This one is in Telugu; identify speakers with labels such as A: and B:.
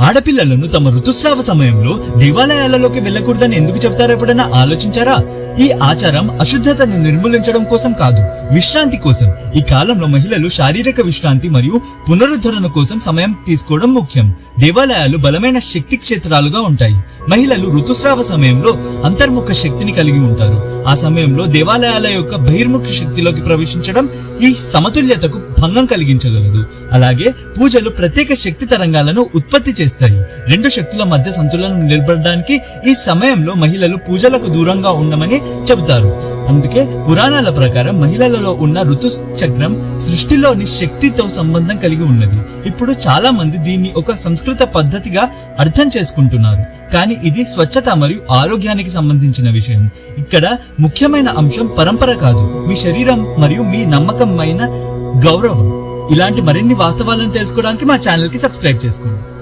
A: ఆడపిల్లలను తమ ఋతుస్రావ సమయంలో దేవాలయాలలోకి వెళ్ళకూడదని ఎందుకు చెప్తారో ఎప్పుడైనా ఆలోచించారా? ఈ ఆచారం అశుద్ధతను నిర్మూలించడం కోసం కాదు విశ్రాంతి కోసం. ఈ కాలంలో మహిళలు శారీరక విశ్రాంతి మరియు పునరుద్ధరణ కోసం సమయం తీసుకోవడం ముఖ్యం. దేవాలయాలు బలమైన శక్తి క్షేత్రాలుగా ఉంటాయి. మహిళలు ఋతుస్రావ సమయంలో అంతర్ముఖ శక్తిని కలిగి ఉంటారు. ఆ సమయంలో దేవాలయాల యొక్క బహిర్ముఖ శక్తిలోకి ప్రవేశించడం ఈ సమతుల్యతకు భంగం కలిగించగలదు. అలాగే పూజలు ప్రత్యేక శక్తి తరంగాలను ఉత్పత్తి చేస్తాయి. రెండు శక్తుల మధ్య సంతులనం నిలబడడానికి ఈ సమయంలో మహిళలు పూజలకు దూరంగా ఉండమని చెబుతారు. అందుకే పురాణాల ప్రకారం మహిళలలో ఉన్న ఋతు చక్రం సృష్టిలోని శక్తితో సంబంధం కలిగి ఉన్నది. ఇప్పుడు చాలా మంది దీన్ని ఒక సంస్కృత పద్ధతిగా అర్థం చేసుకుంటున్నారు. కానీ ఇది స్వచ్ఛత మరియు ఆరోగ్యానికి సంబంధించిన విషయం. ఇక్కడ ముఖ్యమైన అంశం పరంపర కాదు. మీ శరీరం మరియు మీ నమ్మకమైన గౌరవం. ఇలాంటి మరిన్ని వాస్తవాలను తెలుసుకోవడానికి మా ఛానల్కి సబ్స్క్రైబ్ చేసుకోండి.